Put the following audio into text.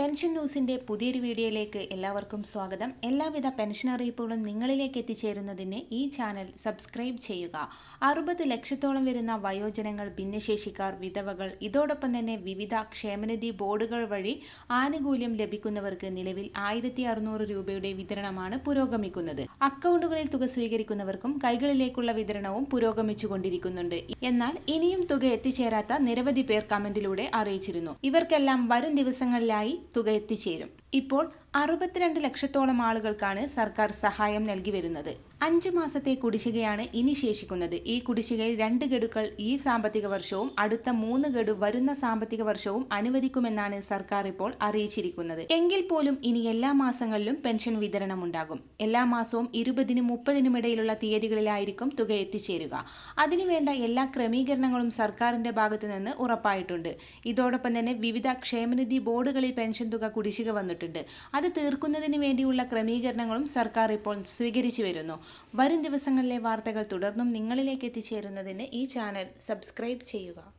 Pension ന്യൂസിന്റെ പുതിയൊരു വീഡിയോയിലേക്ക് എല്ലാവർക്കും സ്വാഗതം. എല്ലാവിധ പെൻഷൻ അറിയിപ്പുകളും നിങ്ങളിലേക്ക് എത്തിച്ചേരുന്നതിന് ഈ ചാനൽ സബ്സ്ക്രൈബ് ചെയ്യുക. അറുപത് ലക്ഷത്തോളം വരുന്ന വയോജനങ്ങൾ ഭിന്നശേഷിക്കാർ വിധവകൾ ഇതോടൊപ്പം തന്നെ വിവിധ ക്ഷേമനിധി ബോർഡുകൾ വഴി ആനുകൂല്യം ലഭിക്കുന്നവർക്ക് നിലവിൽ ആയിരത്തി അറുന്നൂറ് രൂപയുടെ വിതരണമാണ് പുരോഗമിക്കുന്നത്. അക്കൗണ്ടുകളിൽ തുക സ്വീകരിക്കുന്നവർക്കും കൈകളിലേക്കുള്ള വിതരണവും പുരോഗമിച്ചുകൊണ്ടിരിക്കുന്നുണ്ട്. എന്നാൽ ഇനിയും തുക എത്തിച്ചേരാത്ത നിരവധി പേർ കമന്റിലൂടെ അറിയിച്ചിരുന്നു. ഇവർക്കെല്ലാം വരും ദിവസങ്ങളിലായി തുക എത്തിച്ചേരും ഇപ്പോൾ അറുപത്തിരണ്ട് ലക്ഷത്തോളം ആളുകൾക്കാണ് സർക്കാർ സഹായം നൽകി വരുന്നത്. അഞ്ച് മാസത്തെ കുടിശ്ശികയാണ് ഇനി ശേഷിക്കുന്നത്. ഈ കുടിശ്ശികയിൽ രണ്ട് ഗഡുക്കൾ ഈ സാമ്പത്തിക വർഷവും അടുത്ത മൂന്ന് ഗഡു വരുന്ന സാമ്പത്തിക വർഷവും അനുവദിക്കുമെന്നാണ് സർക്കാർ ഇപ്പോൾ അറിയിച്ചിരിക്കുന്നത്. എങ്കിൽ പോലും ഇനി എല്ലാ മാസങ്ങളിലും പെൻഷൻ വിതരണം ഉണ്ടാകും എല്ലാ മാസവും ഇരുപതിനും മുപ്പതിനും ഇടയിലുള്ള തീയതികളിലായിരിക്കും തുക എത്തിച്ചേരുക. അതിനുവേണ്ട എല്ലാ ക്രമീകരണങ്ങളും സർക്കാരിന്റെ ഭാഗത്തു നിന്ന് ഉറപ്പായിട്ടുണ്ട്. ഇതോടൊപ്പം തന്നെ വിവിധ ക്ഷേമനിധി ബോർഡുകളിൽ പെൻഷൻ തുക കുടിശ്ശിക വന്നിട്ടുണ്ട്. അത് തീർക്കുന്നതിന് വേണ്ടിയുള്ള ക്രമീകരണങ്ങളും സർക്കാർ ഇപ്പോൾ സ്വീകരിച്ചു വരുന്നു. വരും ദിവസങ്ങളിലെ വാർത്തകൾ തുടർന്നും നിങ്ങളിലേക്ക് എത്തിച്ചേരുന്നതിന് ഈ ചാനൽ സബ്സ്ക്രൈബ് ചെയ്യുക.